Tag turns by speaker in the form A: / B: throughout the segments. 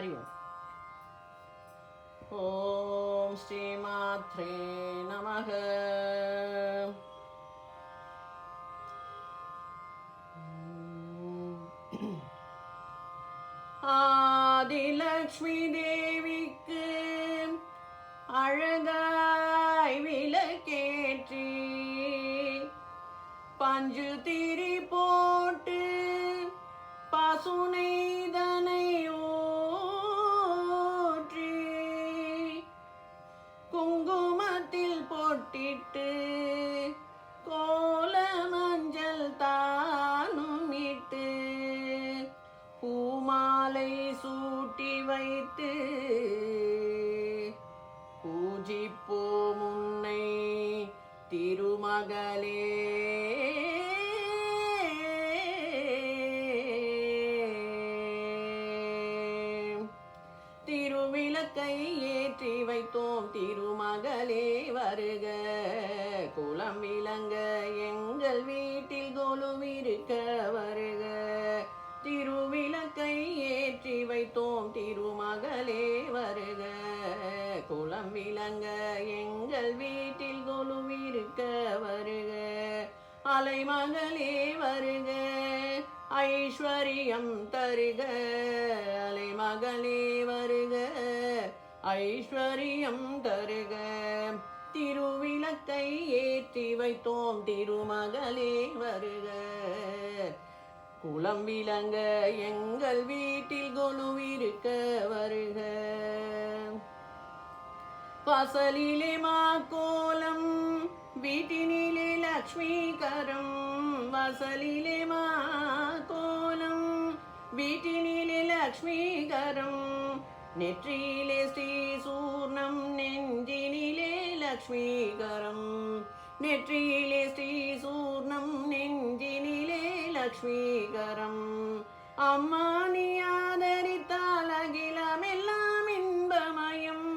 A: हरि ஓம் ஓம் ஸ்ரீமாத்ரே நமக ஆதிலக்ஷ்மி தேவிக்கு அழகாய் விளக்கேற்றி பஞ்சு திரி குங்குமத்தில் பொட்டிட்டு ஏற்றி வைத்தோம் திருமகளே வருக. குலம் விளங்க எங்கள் வீட்டில் கொலுவிருக்க வருக. திருவிளக்கை ஏற்றி வைத்தோம் திருமகளே வருக. குலம் விளங்க எங்கள் வீட்டில் கொலுவிருக்க வருக. அலைமகளே வருக. ஐஸ்வர்யம் தருக. அலைமகளே வருக. ஐஸ்வர்யம் தருக. திருவிளக்கை ஏற்றி வைத்தோம் திருமகளே வருக. குளம் விளங்க எங்கள் வீட்டில் கொலுவிருக்க வருக. பசலிலே மாக்கோலம் வீட்டினிலே லக்ஷ்மீகரம். வசலிலே மாக்கோலம் வீட்டினிலே லக்ஷ்மீகரம். நெற்றியிலே ஸ்ரீ சூர்ணம் நெஞ்சினிலே லக்ஷ்மீகரம். நெற்றியிலே ஸ்ரீ சூர்ணம் நெஞ்சினிலே லக்ஷ்மீகரம். அம்மா நீ ஆதரித்தால் அகிலமெல்லாம் இன்பமயம்.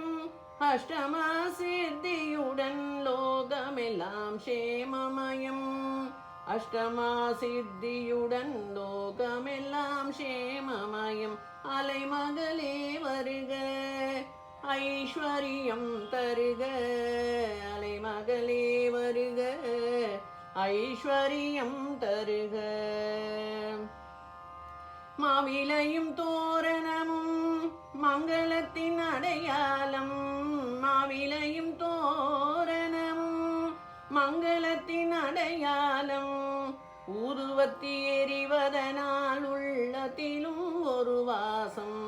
A: அஷ்டமா சித்தியுடன் லோகமெல்லாம் சேமமயம் அஷ்டமா சித்தியுடன் லோகமெல்லாம் சேமமயம் ஐஸ்வர்யம் தருக. அலைமகளே வருக. ஐஸ்வர்யம் தருக. மாவிலையும் தோரணமும் மங்களத்தின் அடையாளம். மாவிலையும் தோரணமும் மங்களத்தின் அடையாளம். ஊதுவத்தி எறிவதனால் உள்ளத்திலும் ஒரு வாசம்.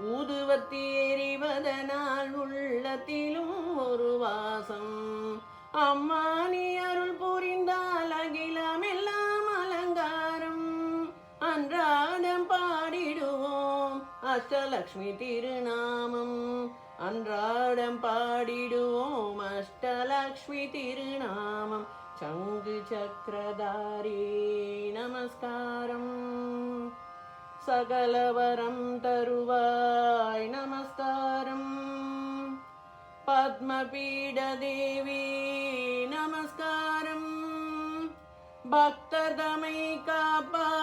A: ஊதுவத்தி எறிவதனால் உள்ளத்திலும் ஒரு வாசம். அம்மா நீ அருள் புரிந்தால் அகிலமெல்லாம் அலங்காரம். அன்றாடம் பாடிடுவோம் அஷ்டலக்ஷ்மி திருநாமம். அன்றாடம் பாடிடுவோம் அஷ்டலக்ஷ்மி திருநாமம். சங்கு சக்கரதாரி நமஸ்காரம். സകലവരം തരുവായ് നമസ്കാരം. പത്മപീഠദേവി നമസ്കാരം. ഭക്തതമൈ കാപ്പാ